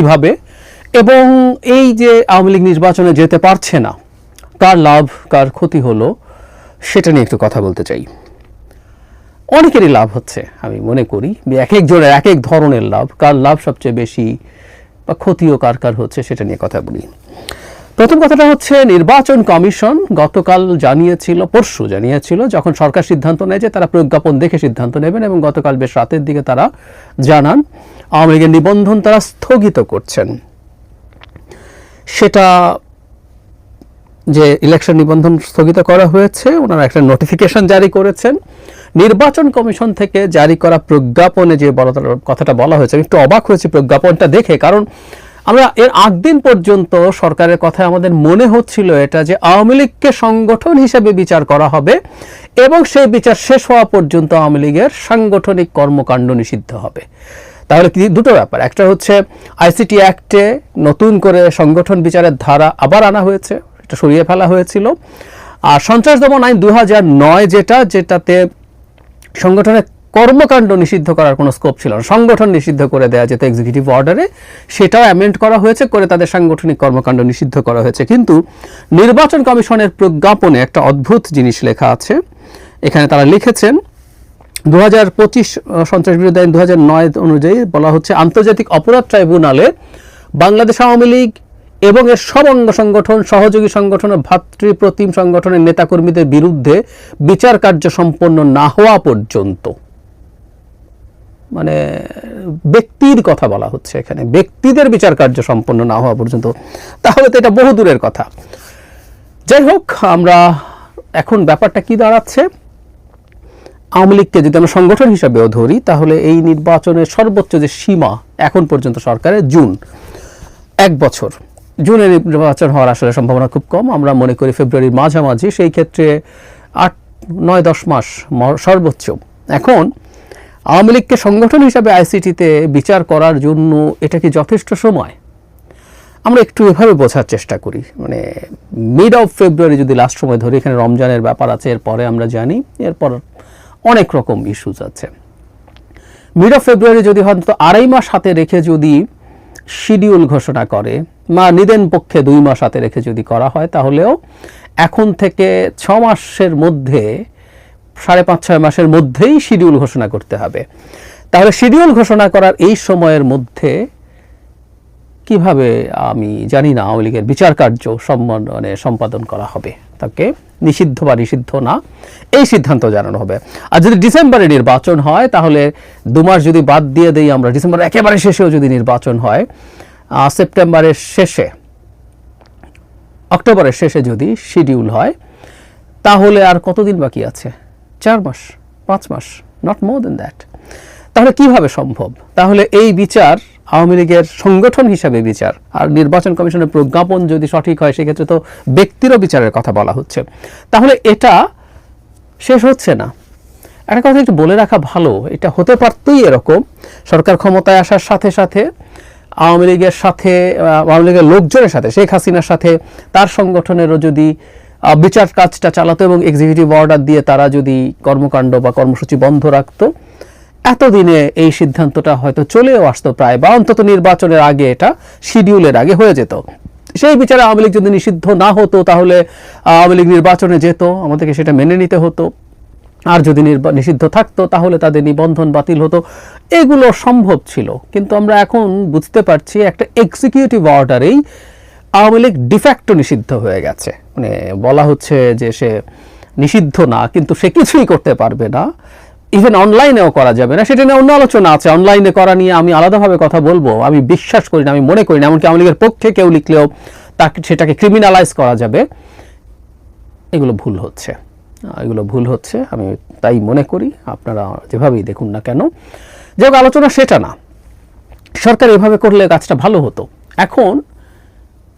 কীভাবে? এবং এই যে আওয়ামী লীগ নির্বাচনে যেতে পারছে না, কার লাভ, কার ক্ষতি হলো, সেটা নিয়ে একটু কথা বলতে চাই। অনেকেরই লাভ হচ্ছে, আমি মনে করি এক একজনের এক এক ধরনের লাভ, কার লাভ সবচেয়ে বেশি বা ক্ষতিও কার কার হচ্ছে সেটা নিয়ে কথা বলি। প্রথম কথাটা হচ্ছে, নির্বাচন কমিশন গতকাল জানিয়েছিল, পরশু জানিয়েছিল, যখন সরকার সিদ্ধান্ত নেয় যে তারা প্রজ্ঞাপন দেখে সিদ্ধান্ত নেবেন এবং গতকাল বেশ রাতের দিকে তারা জানান আওয়ামী লীগের নিবন্ধন তারা স্থগিত করছেন। সেটা যে ইলেকশন নিবন্ধন স্থগিত করা হয়েছে, ওনারা একটা নোটিফিকেশন জারি করেছেন। নির্বাচন কমিশন থেকে জারি করা প্রজ্ঞাপনে যে বলা- কথাটা বলা হয়েছে, আমি একটু অবাক হয়েছি প্রজ্ঞাপনটা দেখে, কারণ আমরা এর আগ দিন পর্যন্ত সরকারের কথায় আমাদের মনে হচ্ছিল এটা যে আওয়ামী লীগকে সংগঠন হিসেবে বিচার করা হবে এবং সেই বিচার শেষ হওয়া পর্যন্ত আওয়ামী লীগের সাংগঠনিক কর্মকাণ্ড নিষিদ্ধ হবে। তাহলে দুটো ব্যাপার। একটা হচ্ছে আইসিটি অ্যাক্টে নতুন করে সংগঠন বিচারের ধারা আবার আনা হয়েছে, এটা সরিয়ে ফেলা হয়েছিল। আর সন্ত্রাস দমন আইন দু নয় যেটা, যেটাতে সংগঠনের কর্মকাণ্ড নিষিদ্ধ করার কোনো স্কোপ ছিল না। সংগঠন নিষিদ্ধ করে দেওয়া যেত এক্সিকিউটিভ অর্ডারে সেটাও অ্যামেন্ড করা হয়েছে, করে তাদের সাংগঠনিক কর্মকাণ্ড নিষিদ্ধ করা হয়েছে। কিন্তু নির্বাচন কমিশনের প্রজ্ঞাপনে একটা অদ্ভুত জিনিস লেখা আছে। এখানে তারা লিখেছেন দু হাজার পঁচিশ সন্ত্রাস বিরোধী আইন দু হাজার নয় অনুযায়ী বলা হচ্ছে আন্তর্জাতিক অপরাধ ট্রাইব্যুনালে বাংলাদেশ আওয়ামী লীগ এবং এর সব অঙ্গ সংগঠন, সহযোগী সংগঠন ভাতৃপ্রতিম সংগঠনের নেতাকর্মীদের বিরুদ্ধে বিচার কার্য সম্পন্ন না হওয়া পর্যন্ত। মানে ব্যক্তির কথা বলা হচ্ছে এখানে, ব্যক্তিদের বিচার কার্য সম্পন্ন না হওয়া পর্যন্ত। তাহলে তো এটা বহু দূরের কথা। যাই হোক, আমরা এখন ব্যাপারটা কি দাঁড়াচ্ছে? আওয়ামী লীগকে যদি আমরা সংগঠন হিসাবেও ধরি, তাহলে এই নির্বাচনের সর্বোচ্চ যে সীমা এখন পর্যন্ত সরকারের জুন, এক বছর। জুনে নির্বাচন হওয়ার আসলে সম্ভাবনা খুব কম। আমরা মনে করি ফেব্রুয়ারির মাঝামাঝি, সেই ক্ষেত্রে আট, নয়, দশ মাস সর্বোচ্চ। এখন আওয়ামী লীগকে সংগঠন হিসাবে আইসিটিতে বিচার করার জন্য এটা কি যথেষ্ট সময়? আমরা একটু এভাবে বোঝার চেষ্টা করি। মানে মিড অফ ফেব্রুয়ারি যদি লাস্ট সময় ধরি, এখানে রমজানের ব্যাপার আছে, এরপরে আমরা জানি, এরপর অনেক রকম ইস্যুজ আছে। মিড অফ ফেব্রুয়ারি যদি অন্তত আড়াই মাস হাতে রেখে যদি শিডিউল ঘোষণা করে বা নিদেন পক্ষে দুই মাস হাতে রেখে যদি করা হয়, তাহলেও এখন থেকে ছ মাসের মধ্যে, সাড়ে পাঁচ, ছয় মাসের মধ্যেই শিডিউল ঘোষণা করতে হবে। তাহলে শিডিউল ঘোষণা করার এই সময়ের মধ্যে কীভাবে আমি জানি না, আওয়ামী লীগের বিচার কার্য সম্মান মানে সম্পাদন করা হবে। তাকে নিষিদ্ধ বা নিষিদ্ধ না, এই সিদ্ধান্ত জানানো হবে। আর যদি ডিসেম্বরে নির্বাচন হয়, তাহলে দু মাস যদি বাদ দিয়ে দেই আমরা, ডিসেম্বর একেবারে শেষেও যদি নির্বাচন হয় সেপ্টেম্বরের শেষে, অক্টোবরের শেষে যদি শিডিউল হয়, তাহলে আর কতদিন বাকি আছে? চার মাস, পাঁচ মাস নট মোর দেন দ্যাট তাহলে কীভাবে সম্ভব? তাহলে এই বিচার আওয়ামী লীগের সংগঠন হিসাবে বিচার। আর নির্বাচন কমিশনের প্রজ্ঞাপন যদি সঠিক হয়, সেক্ষেত্রে তো ব্যক্তিরও বিচারের কথা বলা হচ্ছে। তাহলে এটা শেষ হচ্ছে না। একটা কথা একটু বলে রাখা ভালো, এটা হতে পারতই এরকম। সরকার ক্ষমতায় আসার সাথে সাথে, আওয়ামী লীগের সাথে আওয়ামী লীগের লোকজনের সাথে, শেখ হাসিনার সাথে, তার সংগঠনেরও যদি বিচার কাজটা চালাতো এবং এক্সিকিউটিভ অর্ডার দিয়ে তারা যদি কর্মকাণ্ড বা কর্মসূচি বন্ধ রাখতো এতদিনে এই সিদ্ধান্তটা হয়তো চলেও আসতো প্রায়, বা অন্তত নির্বাচনের আগে এটা শিডিউলের আগে হয়ে যেত। সেই বিচারে আওয়ামী লীগ যদি নিষিদ্ধ না হতো, তাহলে আওয়ামী লীগ নির্বাচনে যেত, আমাদেরকে সেটা মেনে নিতে হতো। আর যদি নিষিদ্ধ থাকতো, তাহলে তাদের নিবন্ধন বাতিল হতো। এগুলো সম্ভব ছিল, কিন্তু আমরা এখন বুঝতে পারছি একটা এক্সিকিউটিভ অর্ডারেই আওয়ামী লীগ ডিফ্যাক্টো নিষিদ্ধ হয়ে গেছে। মানে বলা হচ্ছে যে সে নিষিদ্ধ না, কিন্তু সে কিছুই করতে পারবে না। ইভেন অনলাইনেও করা যাবে না, সেটা নিয়ে অন্য আলোচনা আছে। অনলাইনে করা নিয়ে আমি আলাদাভাবে কথা বলব, আমি বিশ্বাস করি না, আমি মনে করি না, এমনকি আওয়ামী লীগের পক্ষে কেউ লিখলেও তাকে, সেটাকে ক্রিমিনালাইজ করা যাবে। এগুলো ভুল হচ্ছে। এগুলো ভুল হচ্ছে, আমি তাই মনে করি, আপনারা যেভাবেই দেখুন না কেন। যে আলোচনা সেটা না। সরকার এভাবে করলে কাজটা ভালো হতো। এখন,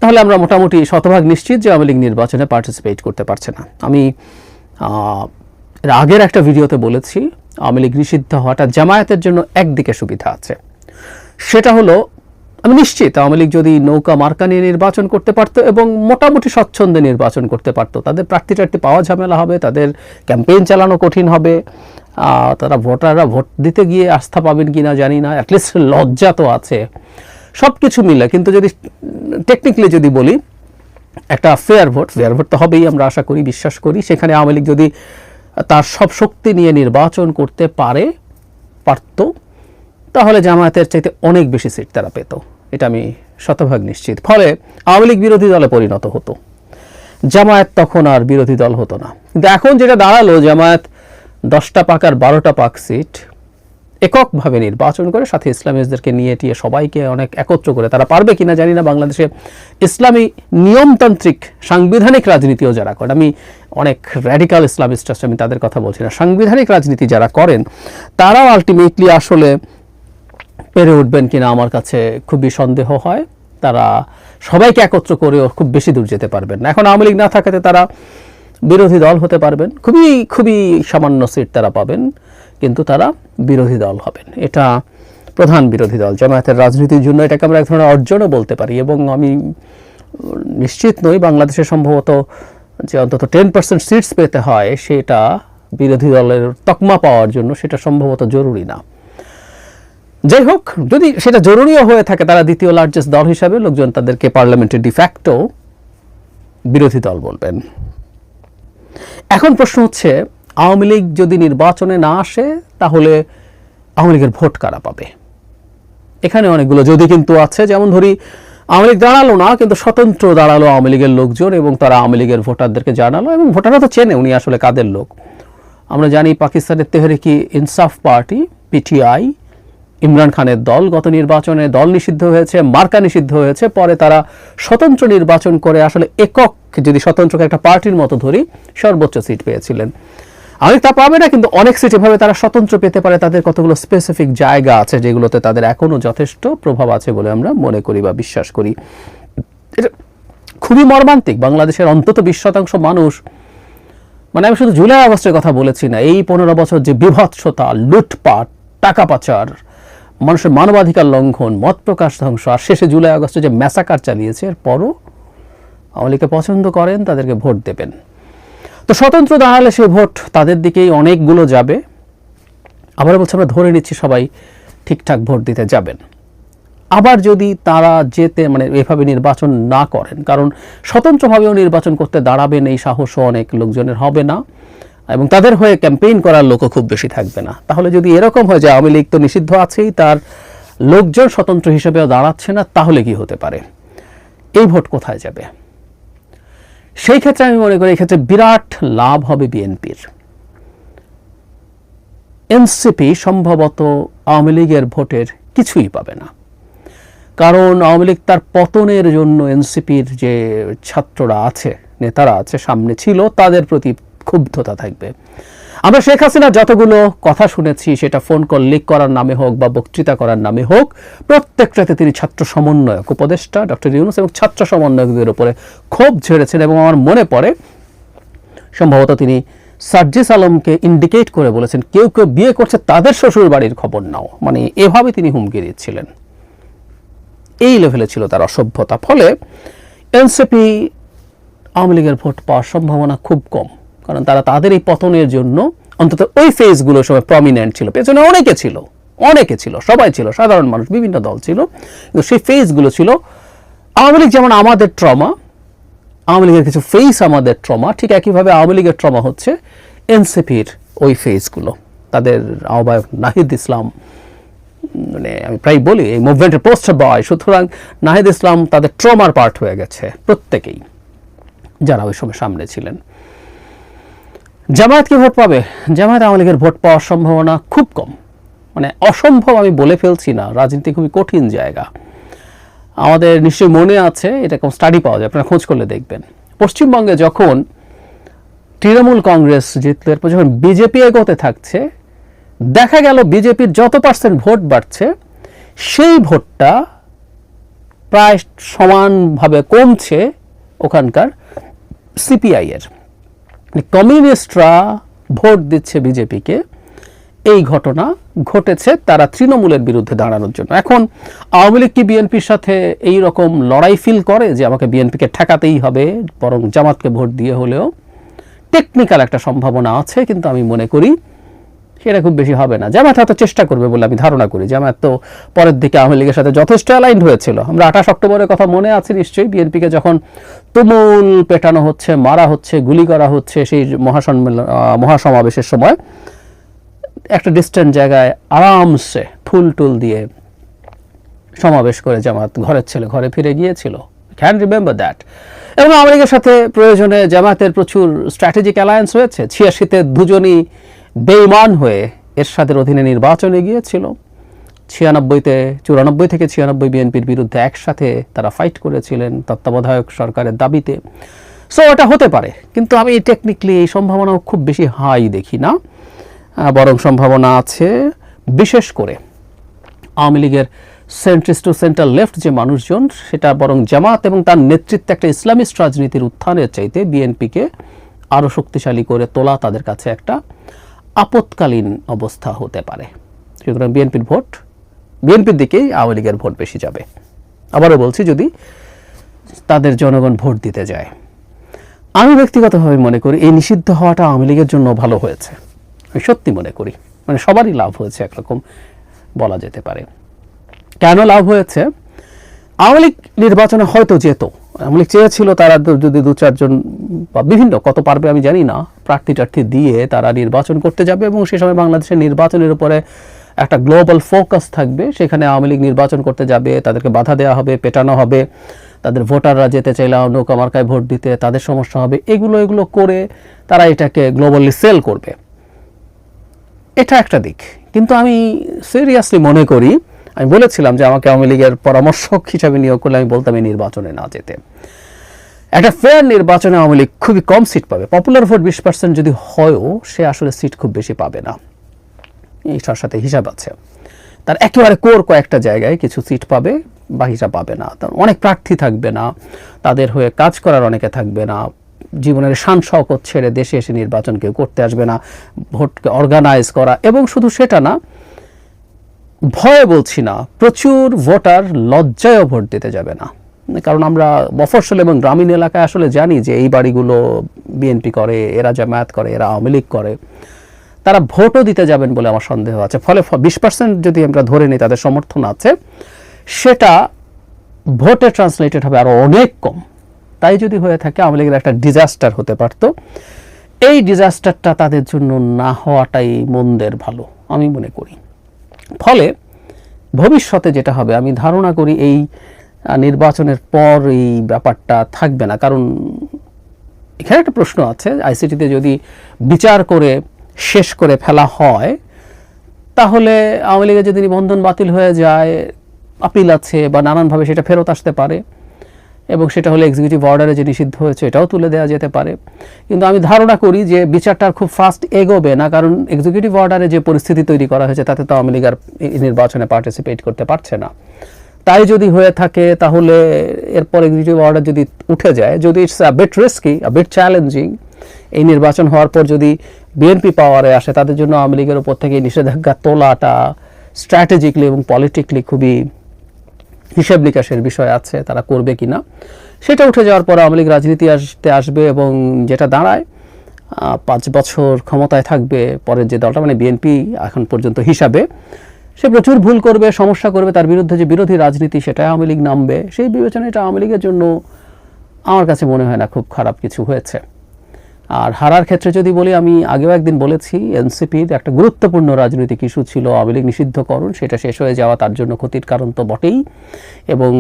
তাহলে আমরা মোটামুটি শতভাগ নিশ্চিত যে আওয়ামী লীগ নির্বাচনে পার্টিসিপেট করতে পারছে না। আমি এর আগের একটা ভিডিওতে বলেছি আওয়ামী লীগ নিষিদ্ধ হওয়াটা জামায়াতের জন্য একদিকে সুবিধা আছে। সেটা হলো, আমি নিশ্চিত আওয়ামী লীগ যদি নৌকা মার্কা নিয়ে নির্বাচন করতে পারতো এবং মোটামুটি স্বচ্ছন্দে নির্বাচন করতে পারতো, তাদের প্রার্থী টার্থী পাওয়া ঝামেলা হবে, তাদের ক্যাম্পেইন চালানো কঠিন হবে তারা ভোটাররা ভোট দিতে গিয়ে আস্থা পাবেন কি না জানি না অ্যাটলিস্ট লজ্জা তো আছে। সব কিছু মিলে, কিন্তু যদি টেকনিক্যালি যদি বলি, একটা ফেয়ার ভোট ফেয়ার ভোট তো হবেই, আমরা আশা করি, বিশ্বাস করি, সেখানে আওয়ামী লীগ যদি তার সব শক্তি নিয়ে নির্বাচন করতে পারে, পারত, তাহলে জামায়াতের চাইতে অনেক বেশি সিট তারা পেত। এটা আমি শতভাগ নিশ্চিত। ফলে আওয়ামী লীগ বিরোধী দলে পরিণত হতো। জামায়াত তখন আর বিরোধী দল হতো না। কিন্তু এখন যেটা দাঁড়াল, জামায়াত দশটা পাক আর বারোটা পাক সিট এককভাবে নির্বাচন করে সাথে ইসলামিস্টদেরকে নিয়ে টিয়ে সবাইকে অনেক একত্র করে। তারা পারবে কিনা জানি না, বাংলাদেশে ইসলামী নিয়মতান্ত্রিক সাংবিধানিক রাজনীতিও যারা করেন, আমি অনেক র্যাডিক্যাল ইসলামিস্ট আছে, আমি তাদের কথা বলছি না, সাংবিধানিক রাজনীতি যারা করেন, তারাও আলটিমেটলি আসলে পেরে উঠবেন কিনা আমার কাছে খুবই সন্দেহ হয়। তারা সবাইকে একত্র করেও খুব বেশি দূর যেতে পারবেন না। এখন আওয়ামী লীগ না থাকাতে তারা বিরোধী দল হতে পারবেন। খুবই খুবই সামান্য সিট তারা পাবেন। কিন্তু তারা বিরোধী দল হবেন। এটা প্রধান বিরোধী দল। জামায়াতের রাজনীতির জন্য এটাকে আমরা এক ধরনের অর্জনও বলতে পারি এবং আমি নিশ্চিত নই বাংলাদেশে সম্ভবত যে অন্তত টেন পার্সেন্ট সিটস পেতে হয় সেটা বিরোধী দলের তকমা পাওয়ার জন্য সেটা সম্ভবত জরুরি না। যাই হোক, যদি সেটা জরুরিও হয়ে থাকে তারা দ্বিতীয় লার্জেস্ট দল হিসাবে লোকজন তাদেরকে পার্লামেন্টে ডিফ্যাক্টো বিরোধী দল বলবেন। এখন প্রশ্ন হচ্ছে আওয়ামী লীগ যদি নির্বাচনে না আসে, তাহলে আওয়ামী লীগের ভোট কারা পাবে? এখানে অনেকগুলো যদি কিন্তু আছে, যেমন ধরি, আওয়ামী লীগ দাঁড়াল না, কিন্তু স্বতন্ত্র দাঁড়াল আওয়ামী লীগের লোকজন এবং তারা আওয়ামী লীগের ভোটারদেরকে জানালো এবং ভোটাররা তো চেনে উনি আসলে কাদের লোক। আমরা জানি পাকিস্তানের তেহরিকি ইনসাফ পার্টি, পিটিআই, ইমরান খানের দল গত নির্বাচনে দল নিষিদ্ধ হয়েছে, মার্কা নিষিদ্ধ হয়েছে, পরে তারা স্বতন্ত্র নির্বাচন করে আসলে একক, যদি স্বতন্ত্রকে একটা পার্টির মতো ধরি, সর্বোচ্চ সিট পেয়েছিলেন। অনেক তা পাবে না, কিন্তু অনেক সিট এভাবে তারা স্বতন্ত্র পেতে পারে, তাদের কতগুলো স্পেসিফিক জায়গা আছে যেগুলোতে তাদের এখনও যথেষ্ট প্রভাব আছে বলে আমরা মনে করি বা বিশ্বাস করি। খুবই মর্মান্তিক, বাংলাদেশের অন্তত বিশ শতাংশ মানুষ মানে আমি শুধু জুলাই আগস্টের কথা বলেছি না, এই পনেরো বছর যে বিভৎসতা, লুটপাট, টাকা পাচার, মানুষের মানবাধিকার লঙ্ঘন, মত প্রকাশ ধ্বংস, আর শেষে জুলাই আগস্টে যে ম্যাসাকার চালিয়েছে, এরপরও আওয়ামী লীগকে পছন্দ করেন, তাদেরকে ভোট দেবেন। তো স্বতন্ত্র দাঁড়ালে সেই ভোট তাদের দিকেই অনেকগুলো যাবে। আবার বলছে, আমরা ধরে নিচ্ছি সবাই ঠিকঠাক ভোট দিতে যাবেন। আবার যদি তারা যেতে মানে এভাবে নির্বাচন না করেন, কারণ স্বতন্ত্রভাবেও নির্বাচন করতে দাঁড়াবেন এই সাহসও অনেক লোকজনের হবে না এবং তাদের হয়ে ক্যাম্পেইন করার লোকও খুব বেশি থাকবে না। তাহলে যদি এরকম হয় যে আওয়ামী লীগ তো নিষিদ্ধ আছেই, তার লোকজন স্বতন্ত্র হিসেবেও দাঁড়াচ্ছে না, তাহলে কি হতে পারে? এই ভোট কোথায় যাবে? সেই ক্ষেত্রে আমি মনে করি এক্ষেত্রে বিরাট লাভ হবে বিএনপির। এনসিপি সম্ভবত আওয়ামী লীগের ভোটের কিছুই পাবে না। কারণ আওয়ামী লীগ তার পতনের জন্য এনসিপির যে ছাত্ররা আছে, নেতারা আছে, সামনে ছিল, তাদের প্রতি ক্ষুব্ধতা থাকবে। আমরা শেখ হাসিনা যতগুলো কথা শুনেছি, সেটা ফোন কল লিক করার নামে হোক বা বক্তৃতা করার নামে হোক, প্রত্যেকটাতে তিনি ছাত্র সমন্বয়ক, উপদেষ্টা ডক্টর ইউনুস এবং ছাত্র সমন্বয়কদের উপরে ক্ষোভ ঝেড়েছেন এবং আমার মনে পড়ে, সম্ভবত তিনি সার্জিস আলমকে ইন্ডিকেট করে বলেছেন, কেউ কেউ বিয়ে করছে, তাদের শ্বশুর বাড়ির খবর নাও। মানে এভাবে তিনি হুমকি দিচ্ছিলেন। এই লেভেলে ছিল তার অসভ্যতা। ফলে এনসিপি আওয়ামী লীগের ভোট পাওয়ার সম্ভাবনা খুব কম। কারণ তারা তাদের এই পতনের জন্য অন্তত ওই ফেজগুলো সময় প্রমিনেন্ট ছিল। পেছনে অনেকে ছিল অনেকে ছিল, সবাই ছিল, সাধারণ মানুষ, বিভিন্ন দল ছিল। কিন্তু সেই ফেজগুলো ছিল আওয়ামী লীগ যেমন আমাদের ট্রমা আওয়ামী লীগের কিছু ফেস আমাদের ট্রমা ঠিক একইভাবে আওয়ামী লীগের ট্রমা হচ্ছে এনসিপির ওই ফেজগুলো তাদের আহ্বায়ক নাহিদ ইসলাম মানে আমি প্রায় বলি, এই মুভমেন্টের পোস্টার বয় সুতরাং নাহিদ ইসলাম তাদের ট্রমার পার্ট হয়ে গেছে প্রত্যেকেই, যারা ওই সময় সামনে ছিলেন। জামায়াত কি ভোট পাবে? জামায়াত আওয়ামী লীগের ভোট পাওয়ার সম্ভাবনা খুব কম। মানে অসম্ভব আমি বলে ফেলছি না, রাজনীতি খুবই কঠিন জায়গা। আমাদের নিশ্চয়ই মনে আছে এটা কোন স্টাডি পাওয়া যায়, আপনারা খোঁজ করলে দেখবেন। পশ্চিমবঙ্গে যখন তৃণমূল কংগ্রেস জিতল, এরপর যখন বিজেপি এগোতে থাকছে, দেখা গেল বিজেপির যত পার্সেন্ট ভোট বাড়ছে, সেই ভোটটা প্রায় সমানভাবে কমছে ওখানকার সিপিআই এর। কমিউনিস্টরা ভোট দিচ্ছে বিজেপিকে, এই ঘটনা ঘটেছে তারা তৃণমূলের বিরুদ্ধে দাঁড়ানোর জন্য। এখন আওয়ামী লীগ কি বিএনপির সাথে এই রকম লড়াই ফিল করে যে আমাকে বিএনপিকে ঠেকাতেই হবে, বরং জামাতকে ভোট দিয়ে হলেও? টেকনিক্যাল একটা সম্ভাবনা আছে, কিন্তু আমি মনে করি সেটা খুব বেশি হবে না। জামাত হয়তো চেষ্টা করবে বলে আমি ধারণা করি। জামাত তো পরের দিকে আওয়ামী লীগের সাথে যথেষ্ট অ্যালাইন্ড হয়েছিল। আমরা আঠাশ অক্টোবরের কথা মনে আছে নিশ্চয়ই। বিএনপিকে যখন তুমুল পেটানো হচ্ছে, মারা হচ্ছে, গুলি করা হচ্ছে সেই মহাসম্মেলন মহাসমাবেশের সময়, একটা ডিস্টেন্ট জায়গায় আরামসে ফুল টুল দিয়ে সমাবেশ করে জামাত ঘরের ছেলে ঘরে ফিরে গিয়েছিল। ক্যান রিমেম্বার দ্যাট এবং আমেরিকার সাথে প্রয়োজনে জামাতের প্রচুর স্ট্র্যাটেজিক অ্যালায়েন্স হয়েছে ছিয়াশিতে দুজনই বেইমান হয়ে এরশাদের অধীনে নির্বাচনে গিয়েছিল ছিয়ানব্বইতে, চুরানব্বই থেকে ছিয়ানব্বই বিএনপির বিরুদ্ধে একসাথে তারা ফাইট করেছিলেন তত্ত্বাবধায়ক সরকারের দাবিতে। সো ওটা হতে পারে, কিন্তু আমি টেকনিক্যালি এই সম্ভাবনাও খুব বেশি হাই দেখি না। বরং সম্ভাবনা আছে, বিশেষ করে আওয়ামী লীগের সেন্ট্রিস্ট টু সেন্টার লেফট যে মানুষজন, সেটা বরং জামাত এবং তার নেতৃত্বে একটা ইসলামিস্ট রাজনীতির উত্থানের চাইতে বিএনপিকে আরও শক্তিশালী করে তোলা তাদের কাছে একটা আপৎকালীন অবস্থা হতে পারে। সুতরাং বিএনপির ভোট, বিএনপির দিকেই আওয়ামী লীগের ভোট বেশি যাবে। আবারও বলছি, যদি তাদের জনগণ ভোট দিতে যায়। আমি ব্যক্তিগতভাবে মনে করি, এই নিষিদ্ধ হওয়াটা আওয়ামী লীগের জন্য ভালো হয়েছে। আমি সত্যি মনে করি মানে সবারই লাভ হয়েছে একরকম বলা যেতে পারে। কেন লাভ হয়েছে? আওয়ামী লীগ নির্বাচনে হয়তো যেত লীগ চেয়েছিল তারা যদি দু চারজন বা বিভিন্ন কত পারবে আমি জানি না, প্রার্থী টার্থী দিয়ে তারা নির্বাচন করতে যাবে এবং সে সময় বাংলাদেশের নির্বাচনের উপরে একটা গ্লোবাল ফোকাস থাকবে। সেখানে আওয়ামী লীগ নির্বাচন করতে যাবে, তাদেরকে বাধা দেওয়া হবে, পেটানো হবে, তাদের ভোটাররা যেতে চাইলে নৌকা মার্কায় ভোট দিতে, তাদের সমস্যা হবে। এগুলো এগুলো করে তারা এটাকে গ্লোবালি সেল করবে। এটা একটা দিক। কিন্তু আমি সিরিয়াসলি মনে করি আমি বলেছিলাম যে আমাকে আওয়ামী লীগের পরামর্শক হিসাবে নিয়োগ করলে আমি বলতাম এই নির্বাচনে না যেতে। একটা ফেয়ার নির্বাচনে আওয়ামী লীগ খুবই কম সিট পাবে। পপুলার ভোট বিশ পার্সেন্ট যদি হয়ও, সে আসলে সিট খুব বেশি পাবে না। এইটার সাথে হিসাব আছে। তার একেবারে কোর কয়েকটা জায়গায় কিছু সিট পাবে বাকিটা পাবে না। তার অনেক প্রার্থী থাকবে না। তাদের হয়ে কাজ করার অনেকে থাকবে না। জীবনের শান শওকত ছেড়ে দেশে এসে নির্বাচন কেউ করতে আসবে না। ভোটকে অর্গানাইজ করা এবং শুধু সেটা না ভয়ে বলছি না, প্রচুর ভোটার লজ্জায়ও ভোট দিতে যাবে না। কারণ আমরা মফস্বল এবং গ্রামীণ এলাকায় আসলে জানি যে এই বাড়িগুলো বিএনপি করে, এরা জামায়াত করে, এরা আওয়ামী লীগ করে। তারা ভোটও দিতে যাবেন বলে আমার সন্দেহ আছে। ফলে বিশ পার্সেন্ট যদি আমরা ধরে নিই তাদের সমর্থন আছে, সেটা ভোটে ট্রান্সলেটেড হবে আরও অনেক কম। তাই যদি হয়ে থাকে আওয়ামী লীগের একটা ডিজাস্টার হতে পারতো। এই ডিজাস্টারটা তাদের জন্য না হওয়াটাই মন্দের ভালো, আমি মনে করি। ফলে ভবিষ্যতে যেটা হবে, আমি ধারণা করি এই নির্বাচনের পর এই ব্যাপারটা থাকবে না। কারণ এখানে একটা প্রশ্ন আছে আইসিটিতে যদি বিচার করে শেষ করে ফেলা হয়, তাহলে আওয়ামী লীগের যদি নিবন্ধন বাতিল হয়ে যায়, আপিল আছে বা নানানভাবে সেটা ফেরত আসতে পারে। এবং সেটা হলে এক্সিকিউটিভ অর্ডারে যে নিষিদ্ধ হয়েছে, এটাও তুলে দেওয়া যেতে পারে। কিন্তু আমি ধারণা করি যে বিচারটা খুব ফাস্ট এগোবে না, কারণ এক্সিকিউটিভ অর্ডারে যে পরিস্থিতি তৈরি করা হয়েছে, তাতে তো আওয়ামী লীগ নির্বাচনে পার্টিসিপেট করতে পারছে না। তাই যদি হয়ে থাকে, তাহলে এরপর এক্সিকিউটিভ অর্ডার যদি উঠে যায়, যদি it's a bit risky a bit challenging এই নির্বাচন হওয়ার পর যদি বিএনপি পাওয়ারে আসে, তাদের জন্য আওয়ামী লীগের উপর থেকে নিষেধাজ্ঞা তোলাটা স্ট্র্যাটেজিকলি এবং পলিটিকলি খুবই হিসাব নিকাশের বিষয় আছে, তারা করবে কিনা। সেটা উঠে যাওয়ার পর আওয়ামী লীগ রাজনীতি আসতে আসবে এবং যেটা দাঁড়ায় পাঁচ বছর ক্ষমতায় থাকবে, পরের যে দলটা মানে বিএনপি এখন পর্যন্ত হিসাবে, সে প্রচুর ভুল করবে, সমস্যা করবে, তার বিরুদ্ধে যে বিরোধী রাজনীতি সেটা আওয়ামী লীগ নামবে। সেই বিবেচনায় এটা আওয়ামী লীগের জন্য আমার কাছে মনে হয় না খুব খারাপ কিছু হয়েছে। আর হারার ক্ষেত্রে যদি বলি, আমি আগেও একদিন বলেছি, এনসিপির একটা গুরুত্বপূর্ণ রাজনৈতিক ইস্যু ছিল আওয়ামী লীগ নিষিদ্ধকরণ, সেটা শেষ হয়ে যাওয়া তার জন্য ক্ষতির কারণ তো বটেই। এবং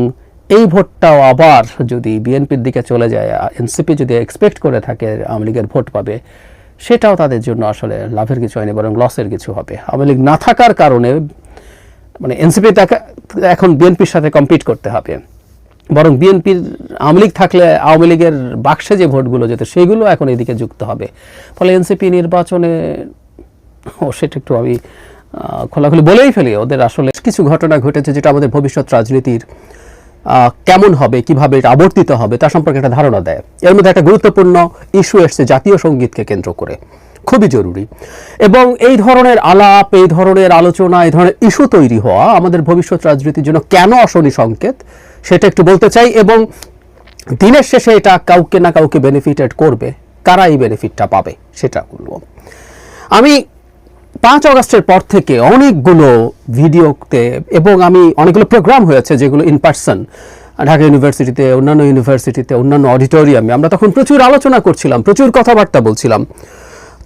এই ভোটটাও আবার যদি বিএনপির দিকে চলে যায় এনসিপি যদি এক্সপেক্ট করে থাকে, আওয়ামী লীগের ভোট পাবে, সেটাও তাদের জন্য আসলে লাভের কিছু হয়নি, বরং লসের কিছু হবে। আওয়ামী লীগ না থাকার কারণে মানে এনসিপি এখন বিএনপির সাথে কম্পিট করতে হবে। বরং বিএনপির আওয়ামী লীগ থাকলে আওয়ামী লীগের বাক্সে যে ভোটগুলো যেত, সেগুলো এখন এদিকে যুক্ত হবে। ফলে এনসিপি নির্বাচনে, ও, সেটা একটু আমি খোলাখুলি বলেই ফেলি, ওদের আসলে কিছু ঘটনা ঘটেছে যেটা আমাদের ভবিষ্যৎ রাজনীতির কেমন হবে, কীভাবে এটা আবর্তিত হবে তা সম্পর্কে একটা ধারণা দেয়। এর মধ্যে একটা গুরুত্বপূর্ণ ইস্যু এসছে জাতীয় সঙ্গীতকে কেন্দ্র করে। খুবই জরুরি। এবং এই ধরনের আলাপ, এই ধরনের আলোচনা, এই ধরনের ইস্যু তৈরি হওয়া আমাদের ভবিষ্যৎ রাজনীতির জন্য কেন অশনি সংকেত সেটা একটু বলতে চাই এবং দিনের শেষে এটা কাউকে না কাউকে বেনিফিটেড করবে, কারা এই বেনিফিটটা পাবে সেটা বলব। আমি পাঁচ অগস্টের পর থেকে অনেকগুলো ভিডিওতে এবং আমি অনেকগুলো প্রোগ্রাম হয়েছে যেগুলো ইন পার্সন ঢাকা ইউনিভার্সিটিতে অন্যান্য ইউনিভার্সিটিতে অন্যান্য অডিটোরিয়ামে আমরা তখন প্রচুর আলোচনা করছিলাম, প্রচুর কথাবার্তা বলছিলাম।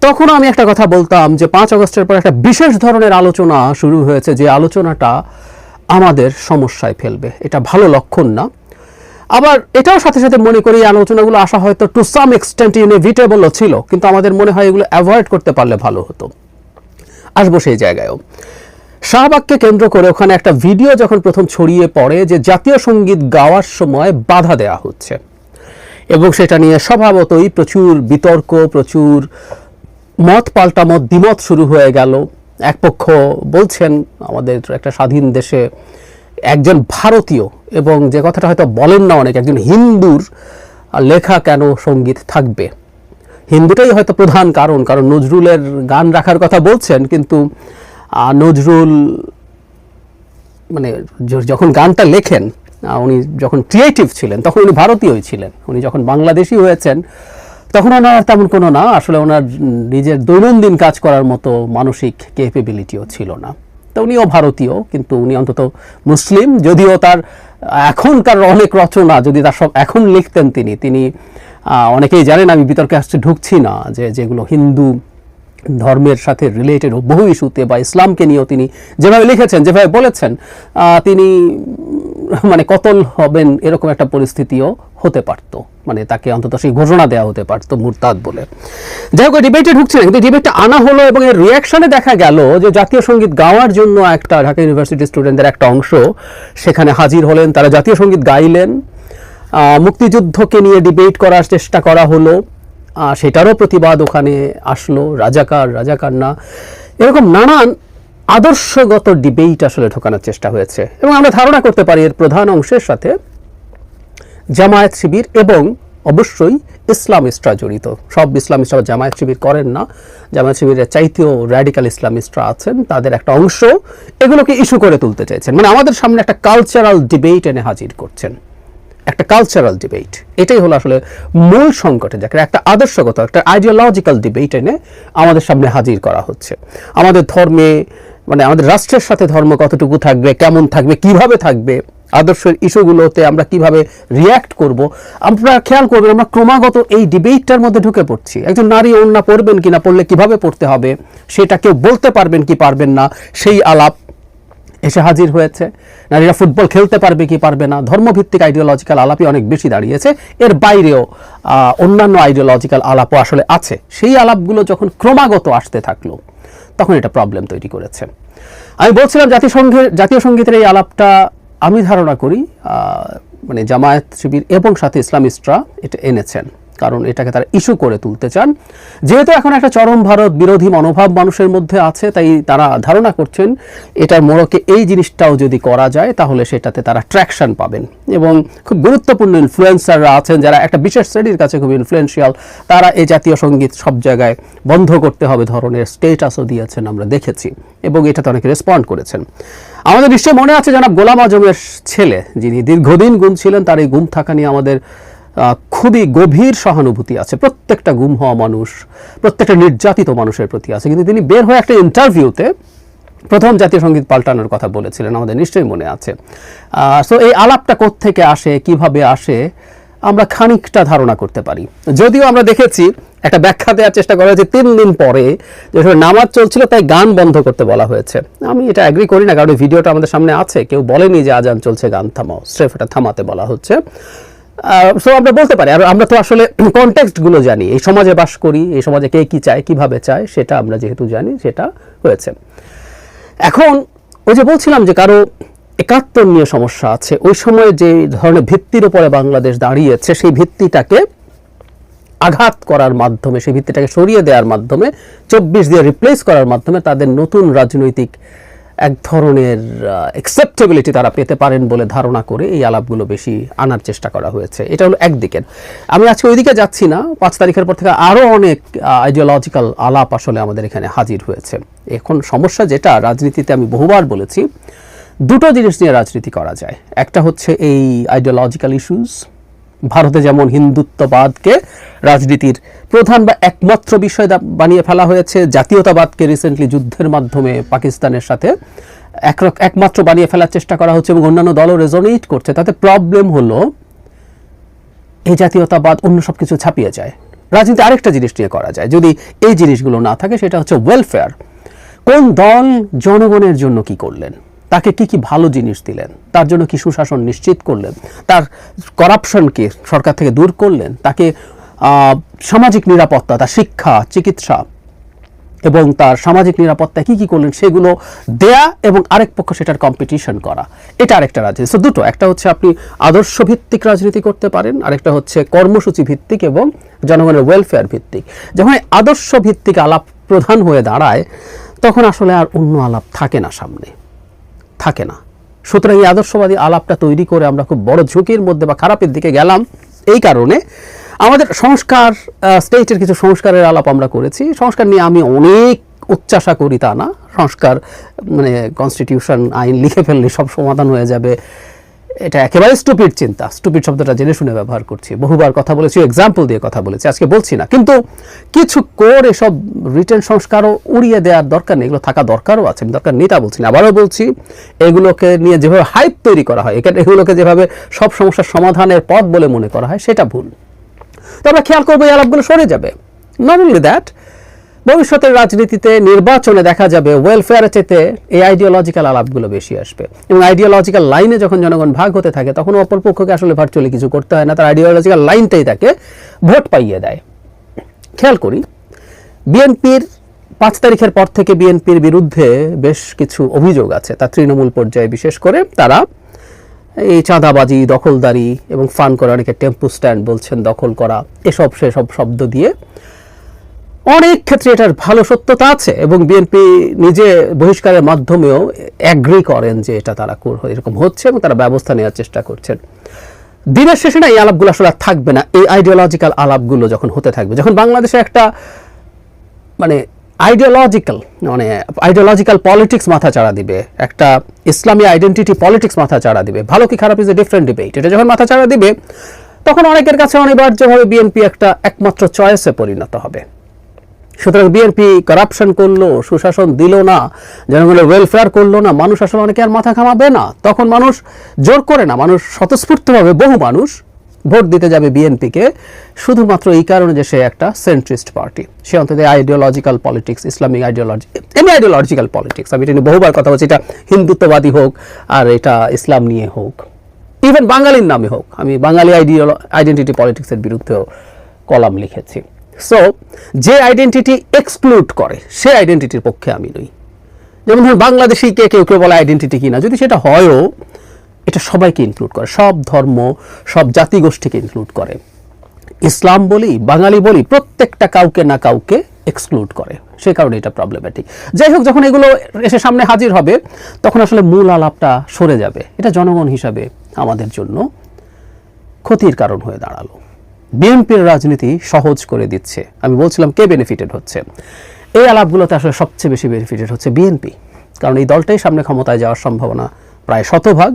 তখন আমি একটা কথা বলতাম যে পাঁচ অগস্টের পর একটা বিশেষ ধরনের আলোচনা শুরু হয়েছে, যে আলোচনাটা আমাদের সমস্যায় ফেলবে। এটা ভালো লক্ষণ না। আবার এটাও সাথে সাথে মনে করি আলোচনাগুলো আসা হয়তো টু সাম এক্সটেন্ট ইনএভিটেবলও ছিল, কিন্তু আমাদের মনে হয় এগুলো অ্যাভয়েড করতে পারলে ভালো হতো। আসব সেই জায়গায়ও। শাহবাগকে কেন্দ্র করে ওখানে একটা ভিডিও যখন প্রথম ছড়িয়ে পড়ে যে জাতীয় সংগীত গাওয়ার সময় বাধা দেওয়া হচ্ছে। এবং সেটা নিয়ে স্বভাবতই প্রচুর বিতর্ক, প্রচুর মত পাল্টামত, দ্বিমত শুরু হয়ে গেল। এক পক্ষ বলছেন আমাদের একটা স্বাধীন দেশে একজন ভারতীয় এবং যে কথাটা হয়তো বলেন না অনেক, একজন হিন্দুর লেখা কেন সংগীত থাকবে? হিন্দুটাই হয়তো প্রধান কারণ কারণ নজরুলের গান রাখার কথা বলছেন, কিন্তু নজরুল মানে যখন গানটা লেখেন উনি যখন ক্রিয়েটিভ ছিলেন, তখন উনি ভারতীয়ই ছিলেন। উনি যখন বাংলাদেশি হয়েছেন তখন ওনার তেমন কোনো না, আসলে ওনার নিজের দৈনন্দিন কাজ করার মতো মানসিক ক্যাপেবিলিটিও ছিল না। তো উনিও ভারতীয়, কিন্তু উনি অন্তত মুসলিম, যদিও তার এখনকার অনেক রচনা, যদি তার সব এখন লিখতেন তিনি তিনি অনেকেই জানেন আমি বিতর্কে আসছে ঢুকছি না যে যেগুলো হিন্দু ধর্মের সাথে রিলেটেড বহু ইস্যুতে বা ইসলামকে নিয়েও তিনি যেভাবে লিখেছেন, যেভাবে বলেছেন তিনি মানে কতল হবেন এরকম একটা পরিস্থিতিও হতে পারত। মানে তাকে অন্তত সেই ঘোষণা দেওয়া হতে পারতো মুরতাদ বলে। যাই হোক ডিবেটে ঢুকছে না কিন্তু ডিবেটটা আনা হলো এবং এর রিয়াকশনে দেখা গেল যে জাতীয় সংগীত গাওয়ার জন্য একটা ঢাকা ইউনিভার্সিটি স্টুডেন্টদের একটা অংশ সেখানে হাজির হলেন, তারা জাতীয় সংগীত গাইলেন। মুক্তিযুদ্ধকে নিয়ে ডিবেট করার চেষ্টা করা হলো। সেটারও প্রতিবাদ ওখানে আসলো, রাজাকার রাজাকার না। এরকম নানান আদর্শগত ডিবেট আসলে ঢোকানোর চেষ্টা হয়েছে। এবং আমরা ধারণা করতে পারি এর প্রধান অংশের সাথে জামায়াত শিবির এবং অবশ্যই ইসলামিস্টরা জড়িত। সব ইসলামিস্টরা জামায়াত শিবির করেন না। জামায়াত শিবিরের চাইতেও র্যাডিক্যাল ইসলামিস্টরা আছেন, তাদের একটা অংশ এগুলোকে ইস্যু করে তুলতে চাইছেন। মানে আমাদের সামনে একটা কালচারাল ডিবেট এনে হাজির করছেন। একটা কালচারাল ডিবেট এটাই হলো আসলে মূল সংকটে যাকে একটা আদর্শগত, একটা আইডিওলজিক্যাল ডিবেট এনে আমাদের সামনে হাজির করা হচ্ছে। আমাদের ধর্মে মানে আমাদের রাষ্ট্রের সাথে ধর্ম কতটুকু থাকবে, কেমন থাকবে, কীভাবে থাকবে, আদর্শের ইস্যুগুলোতে আমরা কীভাবে রিয়্যাক্ট করব আমরা খেয়াল করবেন আমরা ক্রমাগত এই ডিবেটটার মধ্যে ঢুকে পড়ছি। একজন নারী অন্যা পড়বেন কিনা, পড়লে কীভাবে পড়তে হবে, সেটা কেউ বলতে পারবেন কি পারবেন না, সেই আলাপ এসে হাজির হয়েছে। নারীরা ফুটবল খেলতে পারবে কি পারবে না, ধর্মভিত্তিক আইডিওলজিক্যাল আলাপই অনেক বেশি দাঁড়িয়েছে। এর বাইরেও অন্যান্য আইডিওলজিক্যাল আলাপও আসলে আছে। সেই আলাপগুলো যখন ক্রমাগত আসতে থাকল তখন এটা প্রবলেম তৈরি করেছে। আমি বলছিলাম জাতিসংঘের, জাতীয় সঙ্গীতের এই আলাপটা আমি ধারণা করি মানে জামায়াত শিবির এবং সাথে ইসলামিস্টরা এটা এনেছেন। কারণ এটাকে তারা ইস্যু করে তুলতে চান। যেহেতু এখন একটা চরম ভারত বিরোধী মনোভাব মানুষের মধ্যে আছে, তাই তারা ধারণা করছেন এটার মোড়কে এই জিনিসটাও যদি করা যায়, তাহলে সেটাতে তারা ট্র্যাকশন পাবেন। এবং খুব গুরুত্বপূর্ণ ইনফ্লুয়েন্সাররা আছেন, যারা একটা বিশেষ শ্রেণির কাছে খুব ইনফ্লুয়েন্সিয়াল তারা এই জাতীয় সংগীত সব জায়গায় বন্ধ করতে হবে ধরনের স্টেটাসও দিয়েছেন, আমরা দেখেছি। এবং এটাতে অনেকে রেসপন্ড করেছেন। আমাদের নিশ্চয় মনে আছে জনাব গোলাম আজমের ছেলে, যিনি দীর্ঘদিন গুম ছিলেন, তার এই গুম থাকা নিয়ে আমাদের খুবই গভীর সহানুভূতি আছে। প্রত্যেকটা গুম হওয়া মানুষ, প্রত্যেকটা নির্যাতিত মানুষের প্রতি আছে। কিন্তু তিনি বের হয়ে একটা ইন্টারভিউতে প্রথম জাতীয় সংগীত পাল্টানোর কথা বলেছিলেন, আমাদের নিশ্চয়ই মনে আছে। সো এই আলাপটা থেকে আসে, কীভাবে আসে, আমরা খানিকটা ধারণা করতে পারি। যদিও আমরা দেখেছি, একটা ব্যাখ্যা দেওয়ার চেষ্টা করা হয়েছে তিন দিন পরে, যে নামাজ চলছিল, তাই গান বন্ধ করতে বলা হয়েছে। আমি এটা অ্যাগ্রি করি না, কারণ ভিডিওটা আমাদের সামনে আছে। কেউ বলেনি যে আজান চলছে গান থামাও, স্রেফ এটা থামাতে বলা হচ্ছে। সো আমরা বলতে পারি, আর আমরা তো আসলে কনটেক্সটগুলো জানি, এই সমাজে বাস করি, এই সমাজে কে কি চায়, কীভাবে চায়, সেটা আমরা যেহেতু জানি, সেটা হয়েছে। এখন ওই যে বলছিলাম যে কারও একাত্তর নিয়ে সমস্যা আছে, ওই সময় যে ধরনের ভিত্তির উপরে বাংলাদেশ দাঁড়িয়েছে, সেই ভিত্তিটাকে আঘাত করার মাধ্যমে, সেই ভিত্তিটাকে সরিয়ে দেওয়ার মাধ্যমে, চব্বিশ দিয়ে রিপ্লেস করার মাধ্যমে তাদের নতুন রাজনৈতিক এক ধরনের অ্যাকসেপ্টেবিলিটি তারা পেতে পারেন বলে ধারণা করে এই আলাপগুলো বেশি আনার চেষ্টা করা হয়েছে। এটা হলো একদিকের। আমি আজকে ওইদিকে যাচ্ছি না। পাঁচ তারিখের পর থেকে আরও অনেক আইডিওলজিক্যাল আলাপ আসলে আমাদের এখানে হাজির হয়েছে। এখন সমস্যা যেটা, রাজনীতিতে আমি বহুবার বলেছি, দুটো জিনিস নিয়ে রাজনীতি করা যায়। একটা হচ্ছে এই আইডিওলজিক্যাল ইস্যুস ভারতে যেমন হিন্দুত্ববাদকে রাজনীতির প্রধান বা একমাত্র বিষয় বানিয়ে ফেলা হয়েছে, জাতীয়তাবাদকে রিসেন্টলি যুদ্ধের মাধ্যমে পাকিস্তানের সাথে এক- একমাত্র বানিয়ে ফেলার চেষ্টা করা হচ্ছে এবং অন্যান্য দলও রেজোনেট করছে। তাতে প্রবলেম হলো, এই জাতীয়তাবাদ অন্য সব কিছু ছাপিয়ে যায়। রাজনীতি আরেকটা জিনিস নিয়ে করা যায়। যদি এই জিনিসগুলো না থাকে, সেটা হচ্ছে ওয়েলফেয়ার কোন দল জনগণের জন্য কি করলেন? তাকে কি কি ভালো জিনিস দিলেন? তার জন্য কি সুশাসন নিশ্চিত করলেন? তার করাপশনকে সরকার থেকে দূর করলেন? তাকে সামাজিক নিরাপত্তা, তার শিক্ষা, চিকিৎসা এবং তার সামাজিক নিরাপত্তা কি কি করলেন সেগুলো দেয়া এবং আরেক পক্ষ সেটার কম্পিটিশন করা। এটা আরেকটা রাজনীতি। সো দুটো। একটা হচ্ছে আপনি আদর্শ ভিত্তিক রাজনীতি করতে পারেন, আরেকটা হচ্ছে কর্মসূচি ভিত্তিক এবং জনগণের ওয়েলফেয়ার ভিত্তিক। যখন আদর্শ ভিত্তিক আলাপ প্রধান হয়ে দাঁড়ায়, তখন আসলে আর অন্য আলাপ থাকে না সামনে। থাকে না। সুতরাং এই আদর্শবাদী আলাপটা তৈরি করে আমরা খুব বড় ঝুঁকির মধ্যে বা খারাপের দিকে গেলাম। এই কারণে আমাদের সংস্কার স্টেটের কিছু সংস্কারের আলাপ আমরা করেছি। সংস্কার নিয়ে আমি অনেক উচ্চাশা করি তা না। সংস্কার মানে কনস্টিটিউশন আইন লিখে ফেললে সব সমাধান হয়ে যাবে। এটা একেবারে স্টুপিড চিন্তা। স্টুপিড শব্দটা জেনে শুনে ব্যবহার করছি। বহুবার কথা বলেছি এক্সাম্পল দিয়ে কথা বলেছি। আজকে বলছি না। কিন্তু কিছু কোর এসব রিটেন সংস্কারও উড়িয়ে দেওয়ার দরকার নেই। এগুলো থাকা দরকারও আছে, আমি দরকার নেই তা বলছি না। আবারও বলছি, এগুলোকে নিয়ে যেভাবে হাইপ তৈরি করা হয় এগুলোকে যেভাবে সব সমস্যার সমাধানের পথ বলে মনে করা হয়, সেটা ভুল। তো আমরা খেয়াল করব এই আলাপগুলো সরে যাবে। নট অনলি দ্যাট ভবিষ্যতের রাজনীতিতে নির্বাচনে দেখা যাবে ওয়েলফেয়ারের চেতে এই আইডিওলজিক্যাল আলাপগুলো বেশি আসবে। এবং আইডিওলজিক্যাল লাইনে যখন জনগণ ভাগ হতে থাকে, তখন অপর পক্ষকে আসলে ভার্চুয়ালি কিছু করতে হয় না, তার আইডিওলজিক্যাল লাইনটাই তাকে ভোট পাইয়ে দেয়। খেয়াল করি, বিএনপির পাঁচ তারিখের পর থেকে বিএনপির বিরুদ্ধে বেশ কিছু অভিযোগ আছে। তা তৃণমূল পর্যায়ে বিশেষ করে তারা এই চাঁদাবাজি, দখলদারি এবং ফান করা অনেকে টেম্পু স্ট্যান্ড বলছেন দখল করা, এসব সেসব শব্দ দিয়ে অনেক ক্ষেত্রে এটার ভালো সত্যতা আছে এবং বিএনপি নিজে বহিষ্কারের মাধ্যমেও অ্যাগ্রি করেন যে এটা তারা এরকম হচ্ছে এবং তারা ব্যবস্থা নেওয়ার চেষ্টা করছেন। দিনের শেষে না এই আলাপগুলো আসলে আর থাকবে না। এই আইডিওলজিক্যাল আলাপগুলো যখন হতে থাকবে, যখন বাংলাদেশে একটা মানে আইডিওলজিক্যাল মানে আইডিওলজিক্যাল পলিটিক্স মাথা চাড়া দিবে, একটা ইসলামী আইডেন্টিটি পলিটিক্স মাথা চাড়া দিবে, ভালো কি খারাপ ইজ এ ডিফারেন্ট ডিবেট এটা যখন মাথা চাড়া দিবে, তখন অনেকের কাছে অনিবার্যভাবে বিএনপি একটা একমাত্র চয়েসে পরিণত হবে। সুতরাং বিএনপি করাপশন করল, সুশাসন দিল না, জনগণের ওয়েলফেয়ার করল না, মানুষ আসলে অনেকে আর মাথা ঘামাবে না। তখন মানুষ জোর করে না, মানুষ স্বতঃস্ফূর্তভাবে বহু মানুষ ভোট দিতে যাবে বিএনপিকে, শুধুমাত্র এই কারণে যে সে একটা সেন্ট্রিস্ট পার্টি সে অন্তত আইডিওলজিক্যাল পলিটিক্স ইসলামিক আইডিওলজি এমনি আইডিওলজিক্যাল পলিটিক্স আমি এটা নিয়ে বহুবার কথা বলছি, এটা হিন্দুত্ববাদী হোক আর এটা ইসলাম নিয়ে হোক। ইভেন বাঙালির নামে হোক, আমি বাঙালি আইডিওল আইডেন্টিটি পলিটিক্সের বিরুদ্ধেও কলাম লিখেছি। সো যে আইডেন্টিটি এক্সক্লুড করে, সে আইডেন্টিটির পক্ষে আমি নই। যেমন ধরুন বাংলাদেশি কে কেউ কেউ বলে আইডেন্টিটি কিনা, যদি সেটা হয়ও, এটা সবাইকে ইনক্লুড করে, সব ধর্ম, সব জাতিগোষ্ঠীকে ইনক্লুড করে। ইসলাম বলি, বাঙালি বলি, প্রত্যেকটা কাউকে না কাউকে এক্সক্লুড করে। সে কারণে এটা প্রবলেমেটিক যাই হোক, যখন এগুলো এসে সামনে হাজির হবে, তখন আসলে মূল আলাপটা সরে যাবে। এটা জনগণ হিসাবে আমাদের জন্য ক্ষতির কারণ হয়ে দাঁড়াল। বিএনপির রাজনীতি সহজ করে দিচ্ছে। আমি বলছিলাম কে বেনিফিটেড হচ্ছে? এই আলাপগুলোতে আসলে সবচেয়ে বেশি বেনিফিটেড হচ্ছে বিএনপি। কারণ এই দলটাই সামনে ক্ষমতায় যাওয়ার সম্ভাবনা প্রায় শতভাগ।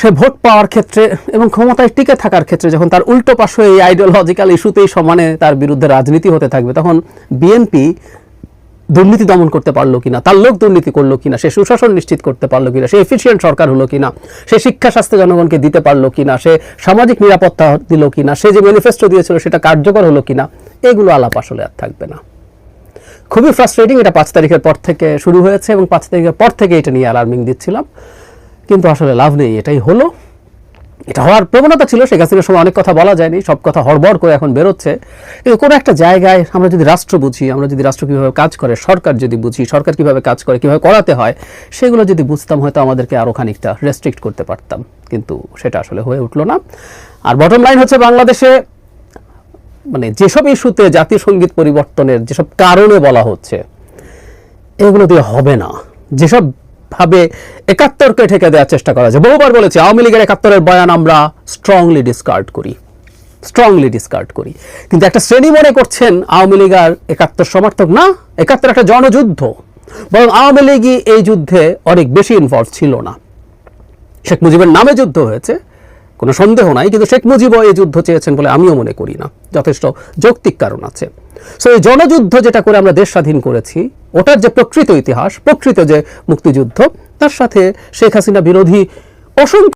সে ভোট পাওয়ার ক্ষেত্রে এবং ক্ষমতায় টিকে থাকার ক্ষেত্রে যখন তার উল্টো পাশে এই আইডিওলজিক্যাল ইস্যুতেই সমানে তার বিরুদ্ধে রাজনীতি হতে থাকবে, তখন বিএনপি দুর্নীতি দমন করতে পারল কিনা, তার লোক দুর্নীতি করল কিনা, সে সুশাসন নিশ্চিত করতে পারল কিনা, সে এফিসিয়েন্ট সরকার হলো কিনা, সে শিক্ষা স্বাস্থ্য জনগণকে দিতে পারল কিনা, সে সামাজিক নিরাপত্তা দিল কিনা, সে যে ম্যানিফেস্টো দিয়েছিল সেটা কার্যকর হলো কিনা, এগুলো আলাপ আসলে আর থাকবে না। খুবই ফ্রাস্ট্রেটিং এটা পাঁচ তারিখের পর থেকে শুরু হয়েছে এবং পাঁচ তারিখের পর থেকে এটা নিয়ে অ্যালার্মিং দিচ্ছিলাম, কিন্তু আসলে লাভ নেই, এটাই হলো। এটা হওয়ার প্রবণতা ছিল, শেখ হাসিনার সময় অনেক কথা বলা যায়নি, সব কথা হড়বড় করে এখন বেরোচ্ছে। কিন্তু কোনো একটা জায়গায় আমরা যদি রাষ্ট্র বুঝি, আমরা যদি রাষ্ট্র কীভাবে কাজ করে, সরকার যদি বুঝি, সরকার কীভাবে কাজ করে, কীভাবে করাতে হয়, সেগুলো যদি বুঝতাম, হয়তো আমাদেরকে আরও খানিকটা রেস্ট্রিক্ট করতে পারতাম। কিন্তু সেটা আসলে হয়ে উঠল না। আর বটম লাইন হচ্ছে বাংলাদেশে মানে যেসব ইস্যুতে জাতীয় সংগীত পরিবর্তনের যেসব কারণে বলা হচ্ছে, এগুলো দিয়ে হবে না। যেসব ভাবে একাত্তরকে ঠেকে দেওয়ার চেষ্টা করা যায় বহুবার বলেছি, আওয়ামী লীগের একাত্তরের বয়ান আমরা স্ট্রংলি ডিসকার্ড করি। স্ট্রংলি ডিসকার্ড করি। কিন্তু একটা শ্রেণি মনে করছেন আওয়ামী লীগ আর একাত্তর সমর্থক? না, একাত্তর একটা জনযুদ্ধ। বরং আওয়ামী লীগই এই যুদ্ধে অনেক বেশি ইনভলভ ছিল না। শেখ মুজিবের নামে যুদ্ধ হয়েছে, কোনো সন্দেহ নাই, কিন্তু শেখ মুজিবও এই যুদ্ধ চেয়েছেন বলে আমিও মনে করি না। যথেষ্ট যৌক্তিক কারণ আছে। সো এই জনযুদ্ধ যেটা করে আমরা দেশ স্বাধীন করেছি ওটার যে প্রকৃত ইতিহাস প্রকৃত যে মুক্তিযুদ্ধ তার সাথে শেখ হাসিনা বিরোধী অসংখ্য